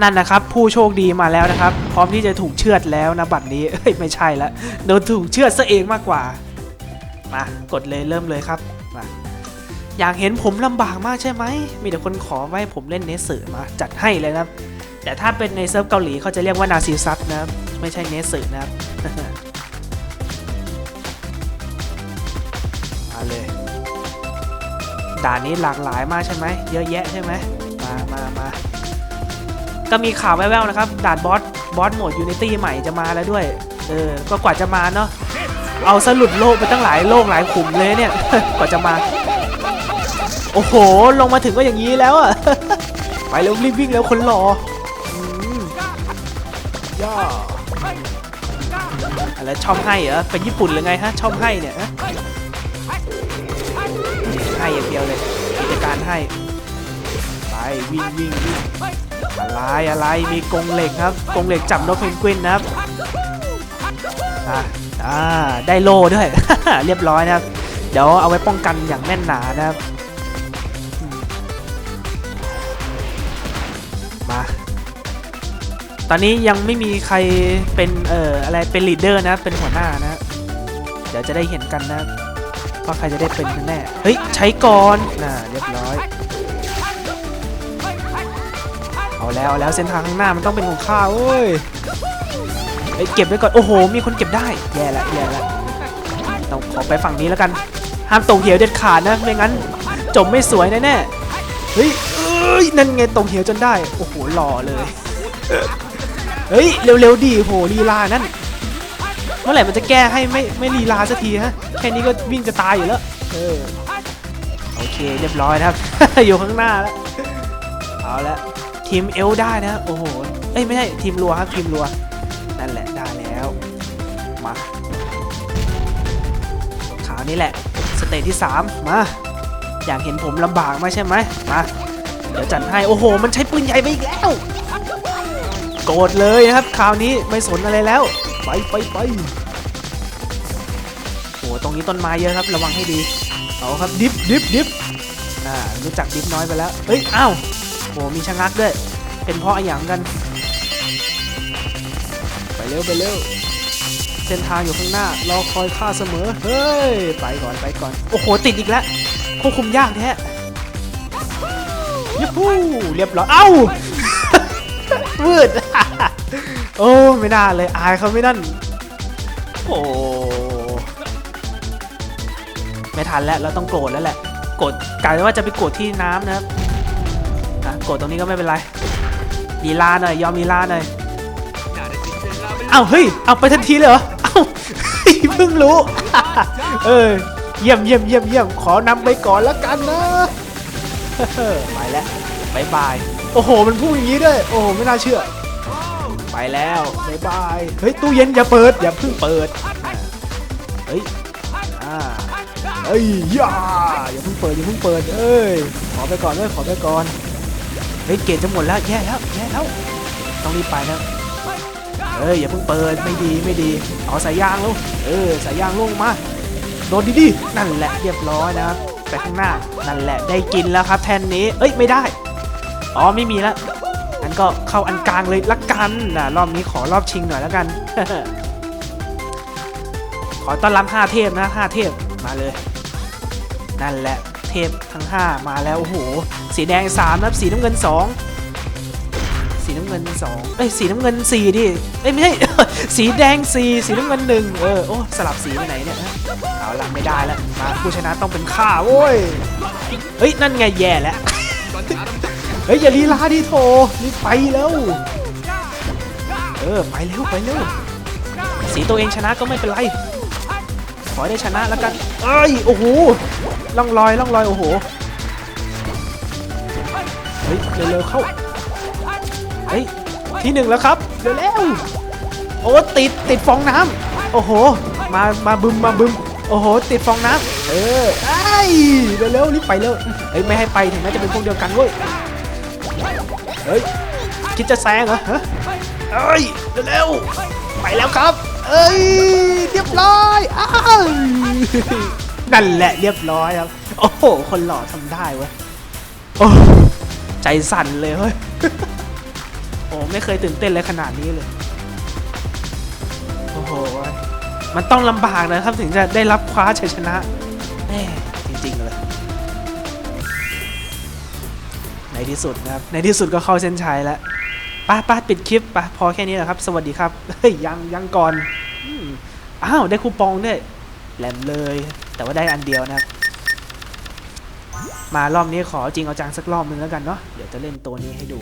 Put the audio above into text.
นั่นนะครับ ผู้โชคดีมาแล้วนะครับ พร้อมที่จะถูกเชือดแล้วนะบัตรนี้เอ้ยไม่ใช่ละโดนถูกเชือดซะเองมากกว่า มากดเลยเริ่มเลยครับมาอยากเห็นผมลำบากมากใช่ไหม มีแต่คนขอไว้ผมเล่นเนสเซอร์มาจัดให้เลยนะครับแต่ถ้าเป็นในเซิร์ฟเกาหลีเขาจะเรียกว่านาซีซัสนะครับไม่ใช่เนสเซอร์นะครับมาเลยด่านนี้หลากหลายมากใช่ไหมเยอะแยะใช่ไหมมามามา ก็มีข่าวแว่วๆนะครับด่านบอสบอสโหมดยูนิตี้ใหม่จะมาแล้วด้วยเออก็กว่าจะมาเนาะเอาสลุดโลกไปตั้งหลายโลกหลายขุมเลยเนี่ยกว่าจะมา โอ้โห ลงมาถึงก็อย่างนี้แล้วอะไปเร็วรีบวิ่งแล้วคนรออืมย่าอะไรชอบให้เหรอเป็นญี่ปุ่นหรือไงฮะชอบให้เนี่ยฮะให้อย่างเดียวเลยกิจการให้ไปวิ่งวิ่งวิ่ง อะไรอะไรมีกงเหล็กครับกงเหล็กจับนกเพนกวินนะครับอ่าอ่าได้โล่ด้วย เรียบร้อยนะครับ เดี๋ยวเอาไว้ป้องกันอย่างแน่นหนานะครับ มา ตอนนี้ยังไม่มีใครเป็นเอ่ออะไรเป็นลีดเดอร์นะเป็นหัวหน้านะ เดี๋ยวจะได้เห็นกันนะว่าใครจะได้เป็นกันแน่ เฮ้ย ใช้ก่อนน่ะเรียบร้อย เอาแล้วแล้วเส้นทางข้างหน้ามันต้องเป็นของข้าเว้ยเอ้เก็บไว้ก่อนโอ้โห มีคนเก็บได้แย่ละแย่ละต้องขอไปฝั่งนี้แล้วกัน ห้ามตกเหวเด็ดขาดนะไม่งั้นจบไม่สวยแน่ๆเฮ้ยเอ้ยนั่นไงตกเหวจนได้โอ้โหหล่อเลยเฮ้ยเร็วๆดีโหลีลานั่นเมื่อไหร่มันจะแก้ให้ไม่ไม่ลีลาสักทีฮะแค่นี้ก็วิ่งจะตายอยู่แล้วเออโอเคเรียบร้อยนะครับ อยู่ข้างหน้าแล้วเอาละ ทีมเอลได้นะ โอ้โห เอ้ยไม่ใช่ทีมรัวครับทีมรัว นั่นแหละได้แล้ว มาขาวนี้แหละ สเตจที่ 3 มา อยากเห็นผมลำบากไหมใช่ไหมมา เดี๋ยวจัดให้ โอ้โห มันใช้ปืนใหญ่ไปอีกแล้ว โกรธเลยนะครับคราวนี้ไม่สนอะไรแล้ว ไปไปไปโอ้ตรงนี้ต้นไม้เยอะครับ ระวังให้ดี เอาครับดิฟดิฟดิฟอ่ารู้จักดิฟน้อยไปแล้ว เฮ้ย อ้าว โหมีชะงักด้วย เป็นเพราะอะไรอย่างกัน ไปเร็วไปเร็วเส้นทางอยู่ข้างหน้ารอคอยข้าเสมอ เฮ้ย ไปก่อนไปก่อน โอ้โห ติดอีกแล้วควบคุมยากแท้ยูฮูเรียบร้อย เอ้าวืดโอ้ ไม่น่าเลย อายเขาไม่นั่น โอ้ ไม่ทันแล้ว เราต้องโกรธแล้วแหละ โกรธกลายเป็นว่าจะไปโกรธที่น้ำนะครับ กรธตรงนี้ก็ไม่เป็นไรลีลาหน่อยยอมลีลาหน่อยเอ้าเฮ้ยเอาไปทันทีเลยเหรอเอ้าเพิ่งรู้เออเยี่ยมเยี่ยมเยี่ยมเยี่ยมขอนำไปก่อนแล้วกันนะไปแล้วบายบายโอ้โห มันพูดอย่างนี้ด้วยโอ้โหไม่น่าเชื่อ ไปแล้วบายบายเฮ้ยตู้เย็นอย่าเปิดอย่าเพิ่งเปิดอ่าเฮ้ยอ่าเฮ้ยย่าอย่าเพิ่งเปิดอย่าเพิ่งเปิดเอ้ยขอไปก่อนเลยขอไปก่อน เฮ้ยเกรดจะหมดแล้วแย่แล้วแย่แล้วต้องรีบไปนะเอ้ยอย่าเพิ่งเปิดไม่ดีไม่ดีเอาสายยางลงเออสายยางลงมาโดนดีๆนั่นแหละเรียบร้อยนะครับไปข้างหน้านั่นแหละได้กินแล้วครับแทนนี้ เอ้ยไม่ได้อ๋อไม่มีแล้วงั้นก็เข้าอันกลางเลยละกันนะรอบนี้ขอรอบชิงหน่อยแล้วกัน ขอต้อนรับห้าเทพนะห้าเทพมาเลย นั่นแหละ เทพทั้งห้ามาแล้ว โอ้โห สีแดงสามนะครับสีน้ำเงินสองสีน้ำเงินสองเอ้ย สีน้ำเงินสี่ดิ เอ้ย ไม่ใช่ สีแดงสีสีน้ำเงินหนึ่งเออ โอ้ สลับสีไปไหนเนี่ย เอาละไม่ได้แล้ว มาผู้ชนะต้องเป็นข้าโว้ย เฮ้ย นั่นไงแย่แล้ว เฮ้ย อย่าลีลาดิโถนี่ไปแล้ว เออ ไปเร็ว ไปเร็ว สีตัวเองชนะก็ไม่เป็นไร ขอได้ชนะแล้วกัน เอ้ย โอ้โห ล่องลอยล่องลอยโอ้โหเฮ้ยเร็วๆเข้าเฮ้ยที่หนึ่งแล้วครับเร็วๆโอ้ติดติดฟองน้ำโอ้โห มามาบึมมาบึมโอ้โห ติดฟองน้ำเออไอ้ยเร็วๆรีบไปเร็วเฮ้ยไม่ให้ไปถึงแม้จะเป็นพวกเดียวกันเว้ยเฮ้ยคิดจะแซงเหรอฮะเอ้ยเร็วๆไปแล้วครับ เอ้ยเรียบร้อยอ้าว นั่นแหละเรียบร้อยครับ โอ้โห คนหล่อทำได้เว้ยโอ้ใจสั่นเลยเฮ้ย โอ้ไม่เคยตื่นเต้นเลยขนาดนี้เลย โอ้โห มันต้องลำบากนะครับถึงจะได้รับคว้าชัยชนะแน่จริงๆเลยในที่สุดนะครับ ในที่สุดก็เข้าเส้นชัยแล้วป้าป้าปิดคลิปไปพอแค่นี้แหละครับ สวัสดีครับ เฮ้ย ยังยังก่อน อ้าว ได้คูปองด้วยแหลมเลย แต่ว่าได้อันเดียวนะครับ มารอบนี้ขอจริงเอาจังสักรอบนึงแล้วกันเนาะเดี๋ยวจะเล่นตัวนี้ให้ดู